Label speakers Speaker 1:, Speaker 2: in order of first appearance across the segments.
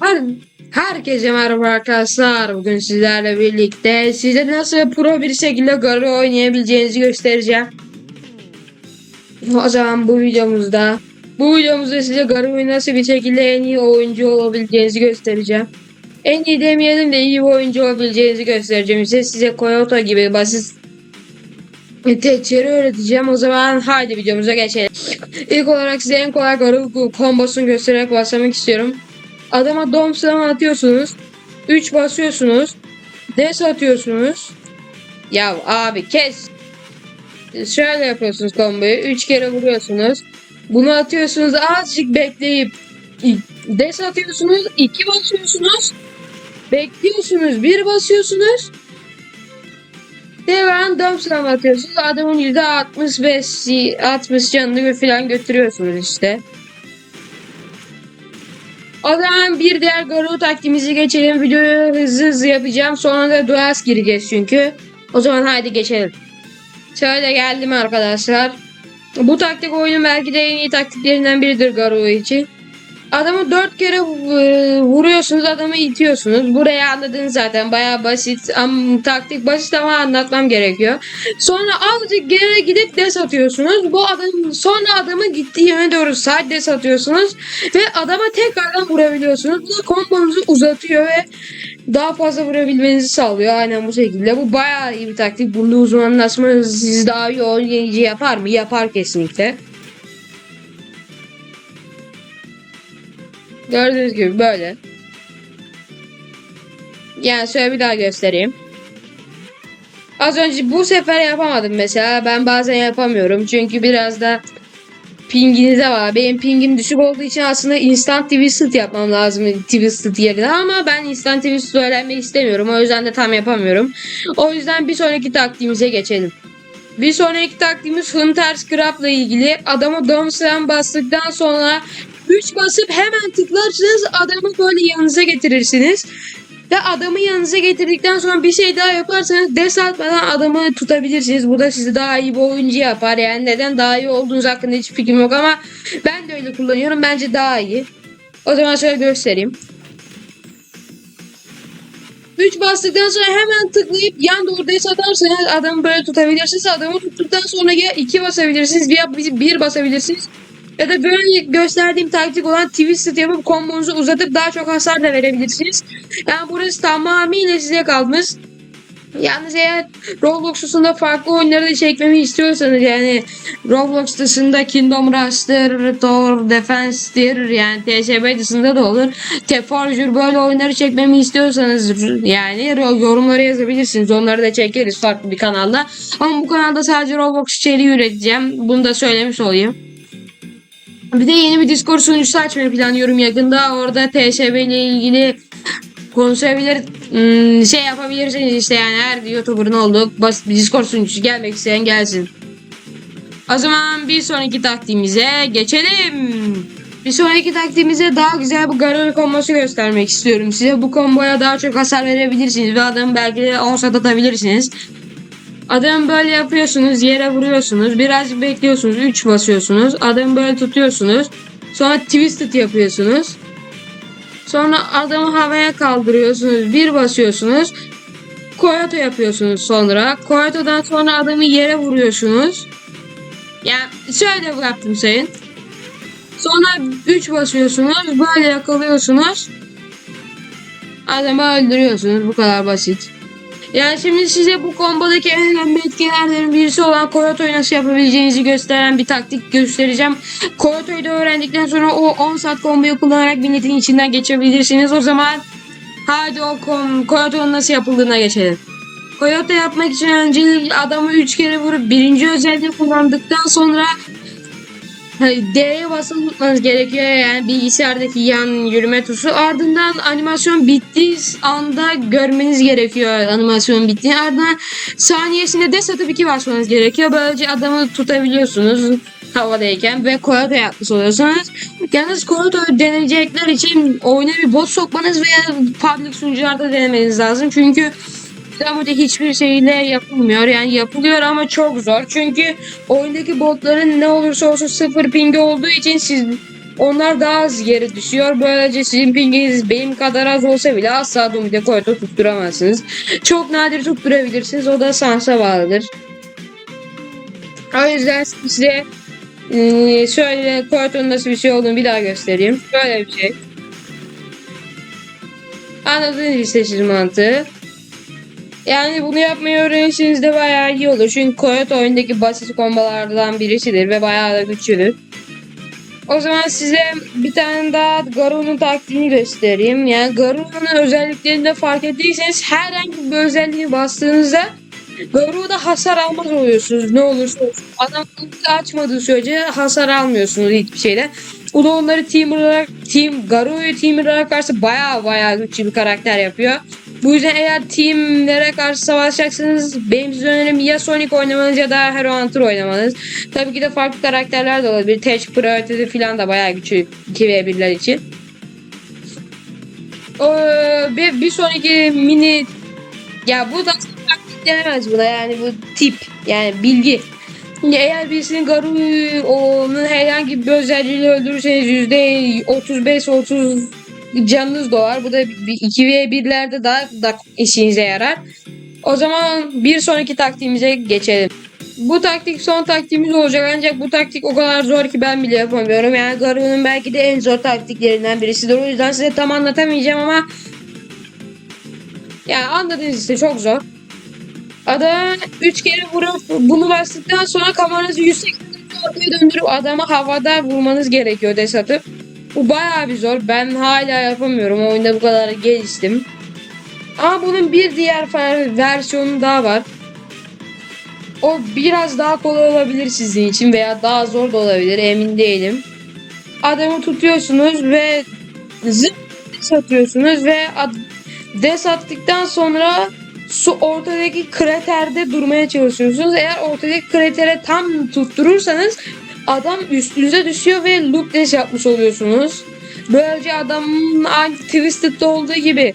Speaker 1: Her, herkese merhaba arkadaşlar. Bugün sizlerle birlikte size nasıl pro bir şekilde Garou oynayabileceğinizi göstereceğim. O zaman bu videomuzda bu videomuzda size Garou'yu nasıl bir şekilde en iyi oyuncu olabileceğinizi göstereceğim. En iyi demeyelim de iyi bir oyuncu olabileceğinizi göstereceğim. İşte size Koyoto gibi basit teçleri öğreteceğim. O zaman haydi videomuza geçelim. İlk olarak size en kolay Garou kombosunu göstererek başlamak istiyorum. Adama dom slam atıyorsunuz. 3 basıyorsunuz. Des atıyorsunuz. Ya abi kes. Şöyle yapıyorsunuz komboyu. 3 kere vuruyorsunuz. Bunu atıyorsunuz. Azıcık bekleyip des atıyorsunuz. 2 basıyorsunuz. Bekliyorsunuz. 1 basıyorsunuz. Devam dom slam atıyorsunuz. Adamın %65 60 canını falan götürüyorsunuz işte. O zaman bir diğer Garou taktiğimizi geçelim. Videoyu hızlı hızlı yapacağım. Sonra da Duas gireceğiz çünkü. O zaman haydi geçelim. Şöyle geldim arkadaşlar. Bu taktik oyunun belki de en iyi taktiklerinden biridir Garou için. Adamı dört kere e, vuruyorsunuz, adamı itiyorsunuz. Burayı anladınız zaten. Bayağı basit. Ama taktik basit ama anlatmam gerekiyor. Sonra azıcık geri gidip des atıyorsunuz. Bu adam sonra adamın gittiği yöne doğru side des atıyorsunuz ve adama tekrardan vurabiliyorsunuz. Bu da kombonuzu uzatıyor ve daha fazla vurabilmenizi sağlıyor. Aynen bu şekilde. Bu bayağı iyi bir taktik. Bunda uzmanlaşma siz daha iyi oynayıcı yapar mı? Yapar kesinlikle. Gördüğünüz gibi böyle. Yani şöyle bir daha göstereyim. Az önce bu sefer yapamadım mesela. Ben bazen yapamıyorum. Çünkü biraz da pinginize var. Benim pingim düşük olduğu için aslında instant twisted yapmam lazım twisted yerine ama ben instant twisted öğrenmeyi istemiyorum. O yüzden de tam yapamıyorum. O yüzden bir sonraki taktiğimize geçelim. Bir sonraki taktiğimiz Hunter Scrap'la ilgili. Dom Slam bastıktan sonra 3 basıp hemen tıklarsınız adamı böyle yanınıza getirirsiniz. Ve adamı yanınıza getirdikten sonra bir şey daha yaparsanız des atmadan adamı tutabilirsiniz. Bu da sizi daha iyi bir oyuncu yapar. Yani neden daha iyi olduğunuz hakkında hiç fikrim yok ama ben de öyle kullanıyorum. Bence daha iyi. O zaman şöyle göstereyim. 3 bastıktan sonra hemen tıklayıp yan doğru des atarsanız adamı böyle tutabilirsiniz. Adamı tuttuktan sonra ya 2 basabilirsiniz ya 1 basabilirsiniz. Ya da böyle gösterdiğim taktik olan twisted yapıp kombonuzu uzatıp daha çok hasar da verebilirsiniz. Yani burası tamamıyla size kalmış. Yalnız eğer Roblox dışında farklı oyunları da çekmemi istiyorsanız yani Roblox dışında Kingdom Rush'tır, Tower Defense'tir yani TSB dışında da olur. Teforger böyle oyunları çekmemi istiyorsanız yani yorumlara yazabilirsiniz. Onları da çekeriz farklı bir kanalda. Ama bu kanalda sadece Roblox içeriği üreteceğim. Bunu da söylemiş olayım. Bir de yeni bir Discord sunucusu açmayı planlıyorum yakında. Orada TSB ile ilgili konuşabilir hmm, şey yapabilirsiniz işte yani her YouTuber'ın olduğu basit bir Discord sunucusu gelmek isteyen gelsin. O zaman bir sonraki taktiğimize geçelim. Bir sonraki taktiğimize daha güzel bir Garou kombosu göstermek istiyorum. Size bu komboya daha çok hasar verebilirsiniz ve adamı belki de 10 sat atabilirsiniz. Adamı böyle yapıyorsunuz, yere vuruyorsunuz, birazcık bekliyorsunuz, 3 basıyorsunuz. Adamı böyle tutuyorsunuz. Sonra twisted yapıyorsunuz. Sonra adamı havaya kaldırıyorsunuz, bir basıyorsunuz. Koyoto yapıyorsunuz sonra. Koyoto'dan sonra adamı yere vuruyorsunuz. Yani şöyle bıraktım sayın. Sonra 3 basıyorsunuz, böyle yakalıyorsunuz. Adamı öldürüyorsunuz. Bu kadar basit. Yani şimdi size bu kombodaki en önemli etkilerden birisi olan Koyoto'yu nasıl yapabileceğinizi gösteren bir taktik göstereceğim. Koyoto'yu da öğrendikten sonra o 10 saat komboyu kullanarak milletin içinden geçebilirsiniz. O zaman hadi o kom Koyoto'nun nasıl yapıldığına geçelim. Koyoto yapmak için önce adamı 3 kere vurup birinci özelliği kullandıktan sonra D'ye basılı tutmanız gerekiyor yani bilgisayardaki yan yürüme tuşu. Ardından animasyon bittiği anda görmeniz gerekiyor animasyon bittiği. Ardından saniyesinde de satıp iki basmanız gerekiyor. Böylece adamı tutabiliyorsunuz havadayken ve Koyoto yapmış oluyorsunuz. Yalnız Koyoto deneyecekler için oyuna bir bot sokmanız veya public sunucularda denemeniz lazım. Çünkü burada hiçbir şeyle yapılmıyor. Yani yapılıyor ama çok zor. Çünkü oyundaki botların ne olursa olsun sıfır pingi olduğu için siz onlar daha az geri düşüyor. Böylece sizin pinginiz benim kadar az olsa bile asla Domide Koyto tutturamazsınız. Çok nadir tutturabilirsiniz. O da sansa bağlıdır. O yüzden size e, şöyle Koyto'nun nasıl bir şey olduğunu bir daha göstereyim. Böyle bir şey. Anladığınız bir seçim mantığı. Yani bunu yapmayı öğrenirseniz de bayağı iyi olur. Çünkü Koyot oyundaki basit kombalardan birisidir ve bayağı da güçlüdür. O zaman size bir tane daha Garu'nun taktiğini göstereyim. Yani Garu'nun özelliklerinde fark ettiyseniz herhangi bir özelliği bastığınızda Garu'da hasar almaz oluyorsunuz. Ne olursa olsun. Adam açmadığı sürece hasar almıyorsunuz hiçbir şeyde. Bu da onları team olarak, team, Garu'yu team olarak karşı baya baya güçlü bir karakter yapıyor. Bu yüzden eğer teamlere karşı savaşacaksanız benim size önerim ya Sonic oynamanız ya da Hero Hunter oynamanız. Tabii ki de farklı karakterler de olabilir. Tech Priority'de falan da bayağı güçlü 2v1'ler için. O, bir, sonraki mini ya bu da taktik denemez buna yani bu tip yani bilgi. Eğer birisinin Garu'nun herhangi bir özelliğiyle öldürürseniz %35-30 canınız doğar. Bu da 2v1'lerde daha da işinize yarar. O zaman bir sonraki taktiğimize geçelim. Bu taktik son taktiğimiz olacak ancak bu taktik o kadar zor ki ben bile yapamıyorum. Yani Garu'nun belki de en zor taktiklerinden birisidir. O yüzden size tam anlatamayacağım ama yani anladınız işte çok zor. Adama 3 kere vurup bunu bastıktan sonra kafanızı 180 derece ortaya döndürüp adama havada vurmanız gerekiyor des atıp. Bu bayağı bir zor. Ben hala yapamıyorum. Oyunda bu kadar geliştim. Ama bunun bir diğer versiyonu daha var. O biraz daha kolay olabilir sizin için veya daha zor da olabilir emin değilim. Adamı tutuyorsunuz ve zıp satıyorsunuz ve des attıktan sonra su ortadaki kraterde durmaya çalışıyorsunuz. Eğer ortadaki kratere tam tutturursanız adam üstünüze düşüyor ve loop dash yapmış oluyorsunuz. Böylece adamın aynı Twisted'da olduğu gibi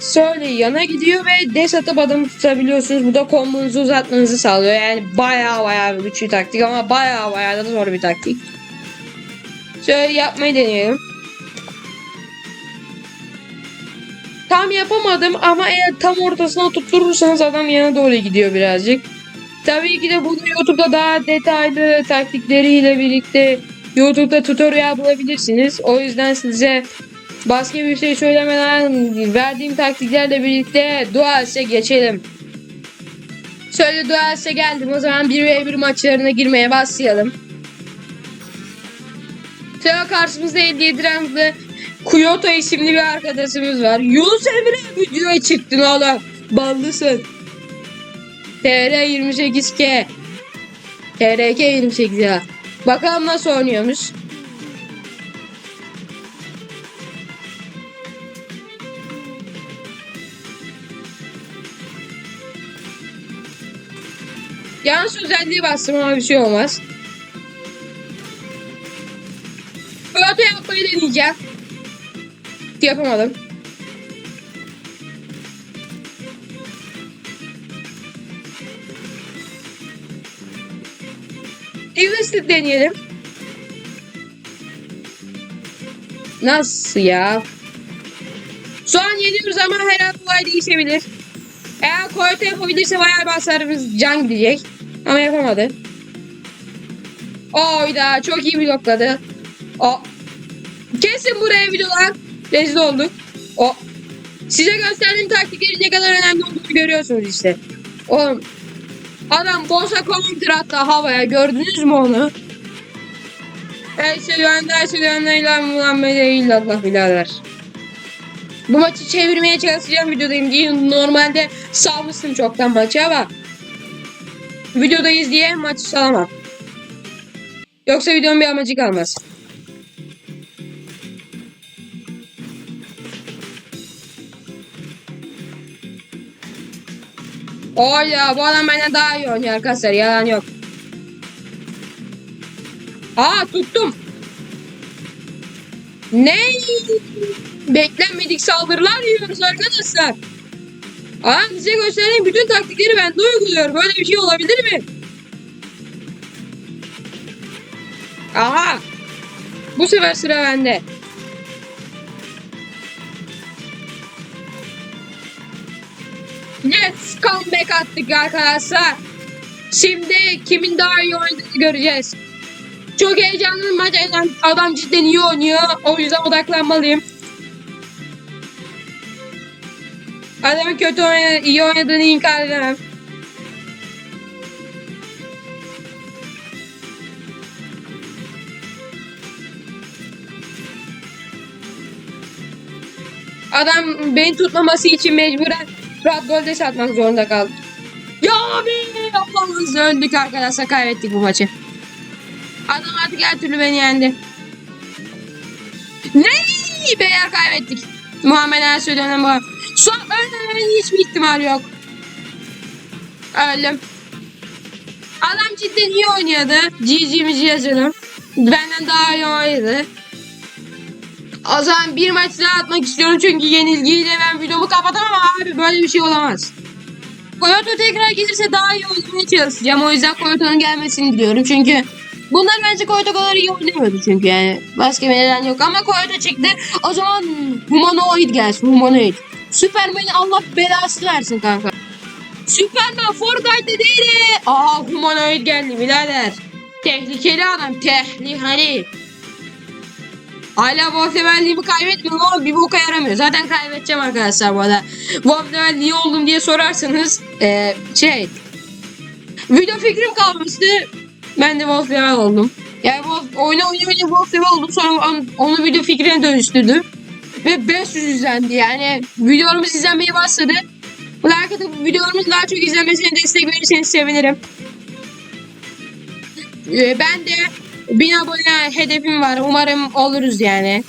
Speaker 1: söyle yana gidiyor ve dash atıp adamı tutabiliyorsunuz. Bu da kombonuzu uzatmanızı sağlıyor. Yani baya baya bir güçlü taktik ama baya baya da zor bir taktik. Şöyle yapmayı deneyelim. Tam yapamadım ama eğer tam ortasına tutturursanız adam yana doğru gidiyor birazcık. Tabii ki de bunu YouTube'da daha detaylı taktikleriyle birlikte YouTube'da tutorial bulabilirsiniz. O yüzden size başka bir şey söylemeden verdiğim taktiklerle birlikte Duals'e geçelim. Şöyle Duals'e geldim. O zaman 1v1 maçlarına girmeye başlayalım. Şöyle karşımızda 57 ranklı Kyoto isimli bir arkadaşımız var. Yunus Emre videoya çıktın oğlum. Ballısın. TR 28K. TRK 28 ya. Bakalım nasıl oynuyormuş. Yanlış özelliği bastım ama bir şey olmaz. Böyle yapmayı deneyeceğim. Yapamadım. Invested deneyelim. Nasıl ya? Şu an yeniyoruz ama her an olay değişebilir. Eğer Koyota yapabilirse bayağı bir can gidecek. Ama yapamadı. Oyda çok iyi blokladı. O. Kesin buraya videolar. Rezil olduk. O. Size gösterdiğim taktiklerin ne kadar önemli olduğunu görüyorsunuz işte. Oğlum. Adam bossa counter attı havaya. Gördünüz mü onu? Her şey yönde her şey yönde ilah Muhammed illallah birader. Bu maçı çevirmeye çalışacağım videodayım diye normalde salmıştım çoktan maçı ama videodayız diye maçı salamam. Yoksa videonun bir amacı kalmaz. O ya bu adam benden daha iyi oynuyor arkadaşlar yalan yok. Aa tuttum. Ne? Beklenmedik saldırılar yiyoruz arkadaşlar. Aa size gösterdiğim bütün taktikleri ben de uyguluyorum. Böyle bir şey olabilir mi? Aha. Bu sefer sıra bende. Yes, comeback attık arkadaşlar. Şimdi kimin daha iyi oynadığını göreceğiz. Çok heyecanlı bir maç. Adam, cidden iyi oynuyor. O yüzden odaklanmalıyım. Adamın kötü oynadı, iyi oynadığını inkar edemem. Adam beni tutmaması için mecburen Rad golde satmak zorunda kaldı. Ya abi Allah'ımız öldük arkadaşlar kaybettik bu maçı. Adam artık her türlü beni yendi. Ne? Beyler kaybettik. Muhammed Ersoy dönem var. Şu an ölmemenin hiçbir ihtimali yok. Öldüm. Adam cidden iyi oynuyordu. GG'mizi yazalım. Benden daha iyi oynadı. O zaman bir maç daha atmak istiyorum çünkü yenilgiyle ben videomu kapatamam abi. Böyle bir şey olamaz. Koyoto tekrar gelirse daha iyi oynamaya çalışacağım. O yüzden Koyoto'nun gelmesini diliyorum. Çünkü bunlar bence Koyoto kadar iyi oynamıyordu çünkü yani. Başka bir neden yok ama Koyoto çıktı. O zaman Humanoid gelsin. Humanoid. Superman'in Allah belası versin kanka. Superman Fortnite'de değil. Aa Humanoid geldi birader. Tehlikeli adam. Tehlikeli. Hala Wolf levelliğimi kaybetmiyorum ama bir boka yaramıyor. Zaten kaybedeceğim arkadaşlar bu arada. Wolf level oldum diye sorarsanız eee şey video fikrim kalmıştı. Ben de Wolf oldum. Yani Wolf, oyuna oyuna Wolf oldum sonra onu video fikrine dönüştürdüm. Ve 500 izlendi yani videolarımız izlenmeye başladı. Like atıp videolarımız daha çok izlenmesine destek verirseniz sevinirim. Ee, ben de 1000 abone hedefim var. Umarım oluruz yani.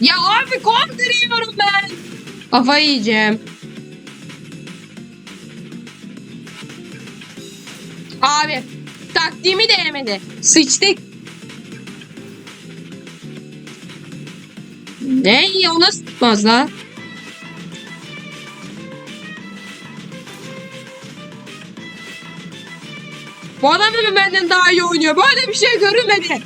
Speaker 1: Ya abi kondırıyorum ben. Kafayı yiyeceğim. Abi taktiğimi denemedi. Sıçtık. Ne? O nasıl tutmaz lan? Bu adam da benden daha iyi oynuyor. Böyle bir şey görülmedi.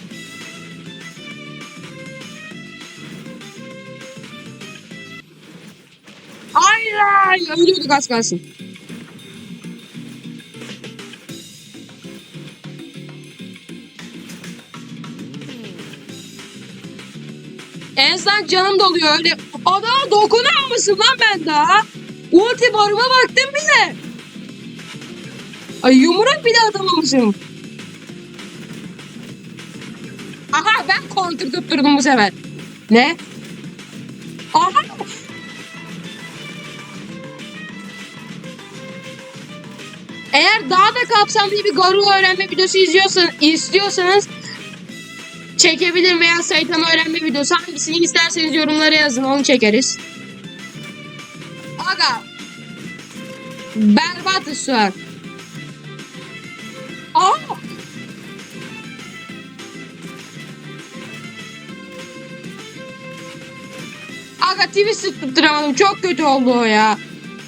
Speaker 1: Hayır hayır. Ölüyorduk az kalsın. En azından canım doluyor öyle. Adama dokunuyor musun lan ben daha? Ulti barıma baktım bile. Ay yumruk bile atamamışım. Aha ben counter tutturdum bu sefer. Ne? Aha. Eğer daha da kapsamlı bir Garou öğrenme videosu izliyorsan, istiyorsanız çekebilirim veya Saitama öğrenme videosu hangisini isterseniz yorumlara yazın onu çekeriz. Aga. Berbatız şu. Twisted tutturamadım. Çok kötü oldu o ya.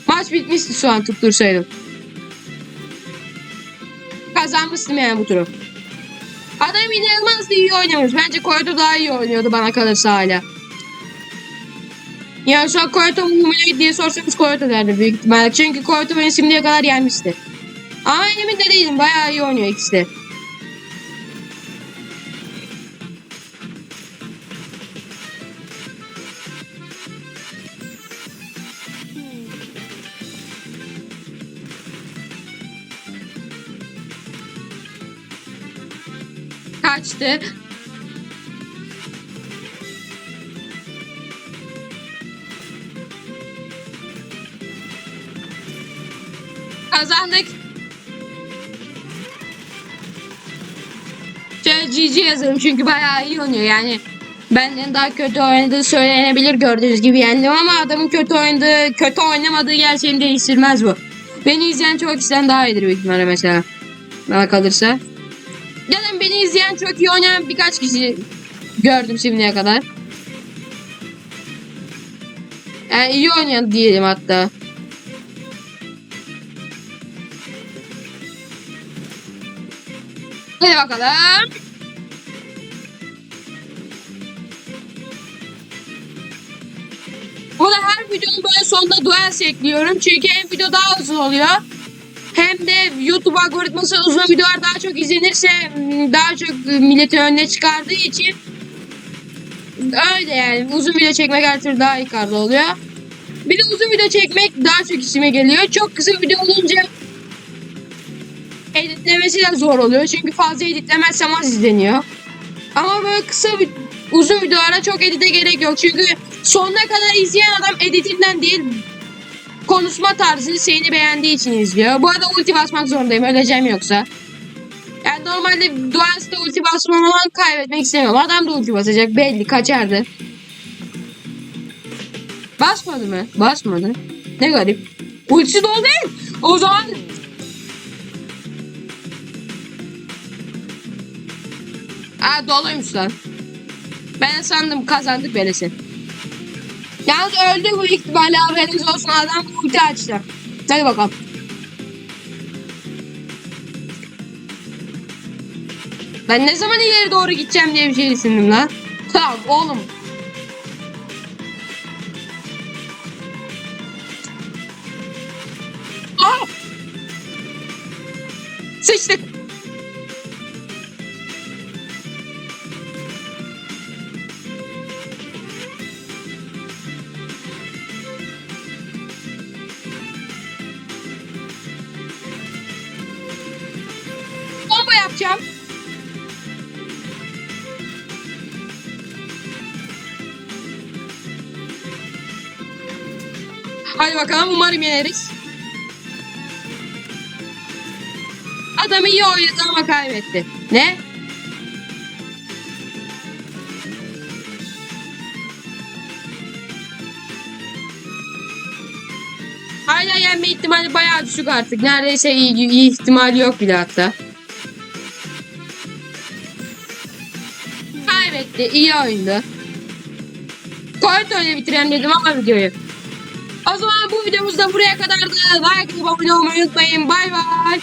Speaker 1: Maç bitmişti şu an tuttursaydım. Kazanmıştım yani bu turu. Adam inanılmaz iyi oynamış. Bence Koyto daha iyi oynuyordu bana kalırsa hala. Yani şu an Koyto mu diye sorsanız Koyto derdim büyük ihtimalle. Çünkü Koyto beni şimdiye kadar yenmişti. Ama emin de değilim. Bayağı iyi oynuyor ikisi de. Kaçtı. Kazandık. Şöyle GG yazalım çünkü bayağı iyi oynuyor yani. Benden daha kötü oynadığı söylenebilir gördüğünüz gibi yendim ama adamın kötü oynadığı, kötü oynamadığı gerçeğini değiştirmez bu. Beni izleyen çok kişiden daha iyidir büyük ihtimalle mesela. Bana kalırsa. Yani beni izleyen çok iyi oynayan birkaç kişi gördüm şimdiye kadar. Yani iyi oynayan diyelim hatta. Hadi bakalım. Bu da her videonun böyle sonunda duels ekliyorum. Çünkü hem video daha uzun oluyor. Hem de YouTube algoritması uzun videolar daha çok izlenirse daha çok milletin önüne çıkardığı için öyle yani uzun video çekmek her türlü daha yukarıda oluyor. Bir de uzun video çekmek daha çok işime geliyor. Çok kısa video olunca editlemesi de zor oluyor. Çünkü fazla editlemezsem az izleniyor. Ama böyle kısa bir uzun videolara çok edite gerek yok. Çünkü sonuna kadar izleyen adam editinden değil konuşma tarzını seni beğendiği için izliyor. Bu arada ulti basmak zorundayım. Öleceğim yoksa. Yani normalde Duels'te ulti basmamı kaybetmek istemiyorum. Adam da ulti basacak. Belli. Kaçardı. Basmadı mı? Basmadı. Ne garip. Ultisi dolu değil. O zaman Aa doluymuş lan. Ben sandım kazandık böylesi. Yalnız öldü bu ihtimalle haberiniz olsun adam ulti açtı. Hadi bakalım. Ben ne zaman ileri doğru gideceğim diye bir şey düşündüm lan. Tamam oğlum. Aa! Sıçtık. Bakalım umarım yeneriz. Adam iyi oynadı ama kaybetti. Ne? Hala yenme ihtimali bayağı düşük artık. Neredeyse iyi, iyi ihtimali yok bile hatta. Kaybetti. iyi oyundu. Koyut öyle bitirelim dedim ama videoyu. O zaman bu videomuz da buraya kadardı. Like atıp abone olmayı unutmayın. Bay bay.